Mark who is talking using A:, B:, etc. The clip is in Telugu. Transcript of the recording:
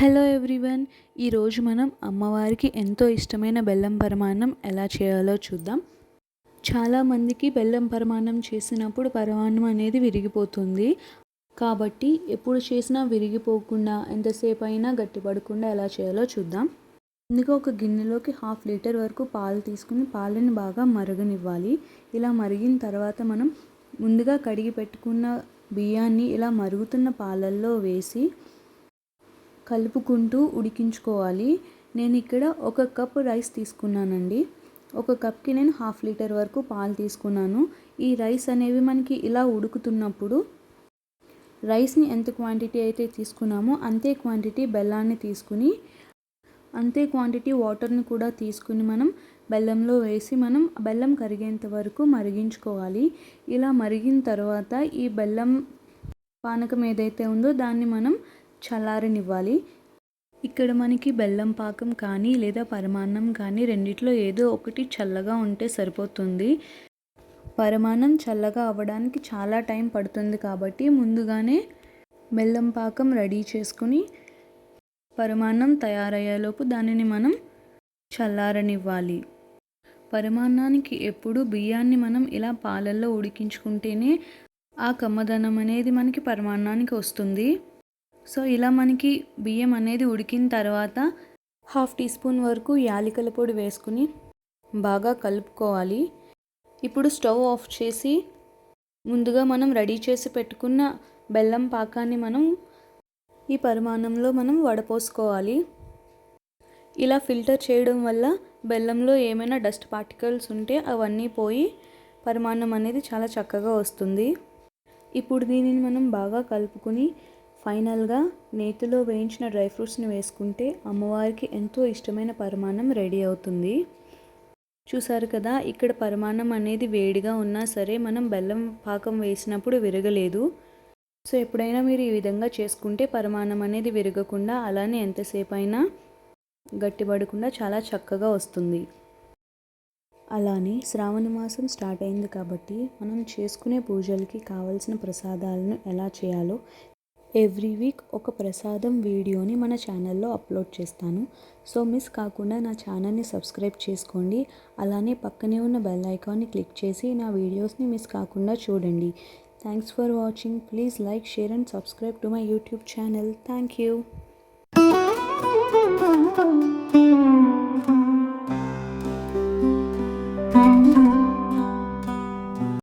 A: హలో ఎవ్రీవన్ ఈరోజు మనం అమ్మవారికి ఎంతో ఇష్టమైన బెల్లం పరమాన్నం ఎలా చేయాలో చూద్దాం. చాలామందికి బెల్లం పరమాన్నం చేసినప్పుడు పరమాన్నం అనేది విరిగిపోతుంది. కాబట్టి ఎప్పుడు చేసినా విరిగిపోకుండా ఎంతసేపు అయినా గట్టిపడకుండా ఎలా చేయాలో చూద్దాం. ముందుగా ఒక గిన్నెలోకి హాఫ్ లీటర్ వరకు పాలు తీసుకుని పాలని బాగా మరగనివ్వాలి. ఇలా మరిగిన తర్వాత మనం ముందుగా కడిగి పెట్టుకున్న బియ్యాన్ని ఇలా మరుగుతున్న పాలల్లో వేసి కలుపుకుంటూ ఉడికించుకోవాలి. నేను ఇక్కడ ఒక కప్ రైస్ తీసుకున్నానండి. ఒక కప్కి నేను హాఫ్ లీటర్ వరకు పాలు తీసుకున్నాను. ఈ రైస్ అనేవి మనకి ఇలా ఉడుకుతున్నప్పుడు రైస్ని ఎంత క్వాంటిటీ అయితే తీసుకున్నామో అంతే క్వాంటిటీ బెల్లాన్ని తీసుకుని అంతే క్వాంటిటీ వాటర్ని కూడా తీసుకుని మనం బెల్లంలో వేసి మనం బెల్లం కరిగేంత వరకు మరిగించుకోవాలి. ఇలా మరిగిన తర్వాత ఈ బెల్లం పానకం ఏదైతే ఉందో దాన్ని మనం చల్లారనివ్వాలి. ఇక్కడ మనకి బెల్లం పాకం కానీ లేదా పరమాన్నం కానీ రెండిట్లో ఏదో ఒకటి చల్లగా ఉంటే సరిపోతుంది. పరమాన్నం చల్లగా అవ్వడానికి చాలా టైం పడుతుంది కాబట్టి ముందుగానే బెల్లం పాకం రెడీ చేసుకుని పరమాన్నం తయారయ్యేలోపు దానిని మనం చల్లారనివ్వాలి. పరమాన్నానికి ఎప్పుడు బియ్యాన్ని మనం ఇలా పాలల్లో ఉడికించుకుంటేనే ఆ కమ్మదనం అనేది మనకి పరమాన్నానికి వస్తుంది. సో ఇలా మనకి బియ్యం అనేది ఉడికిన తర్వాత హాఫ్ టీ స్పూన్ వరకు యాలకుల పొడి వేసుకుని బాగా కలుపుకోవాలి. ఇప్పుడు స్టవ్ ఆఫ్ చేసి ముందుగా మనం రెడీ చేసి పెట్టుకున్న బెల్లం పాకాన్ని మనం ఈ పరిమాణంలో మనం వడపోసుకోవాలి. ఇలా ఫిల్టర్ చేయడం వల్ల బెల్లంలో ఏమైనా డస్ట్ పార్టికల్స్ ఉంటే అవన్నీ పోయి పరిమాణం అనేది చాలా చక్కగా వస్తుంది. ఇప్పుడు దీనిని మనం బాగా కలుపుకొని ఫైనల్గా నేతిలో వేయించిన డ్రై ఫ్రూట్స్ని వేసుకుంటే అమ్మవారికి ఎంతో ఇష్టమైన పరిమాణం రెడీ అవుతుంది. చూసారు కదా ఇక్కడ పరిమాణం అనేది వేడిగా ఉన్నా సరే మనం బెల్లం పాకం వేసినప్పుడు విరగలేదు. సో ఎప్పుడైనా మీరు ఈ విధంగా చేసుకుంటే పరిమాణం అనేది విరగకుండా అలానే ఎంతసేపు అయినా గట్టిపడకుండా చాలా చక్కగా వస్తుంది. అలానే శ్రావణ మాసం స్టార్ట్ అయింది కాబట్టి మనం చేసుకునే పూజలకి కావలసిన ప్రసాదాలను ఎలా చేయాలో ఎవ్రీ వీక్ ఒక ప్రసాదం వీడియోని మన ఛానల్లో అప్లోడ్ చేస్తాను. సో మిస్ కాకుండా నా ఛానల్ని సబ్స్క్రైబ్ చేసుకోండి. అలానే పక్కనే ఉన్న బెల్ ఐకాన్ని క్లిక్ చేసి నా వీడియోస్ని మిస్ కాకుండా చూడండి. Thanks for watching please like share and subscribe to my YouTube channel thank you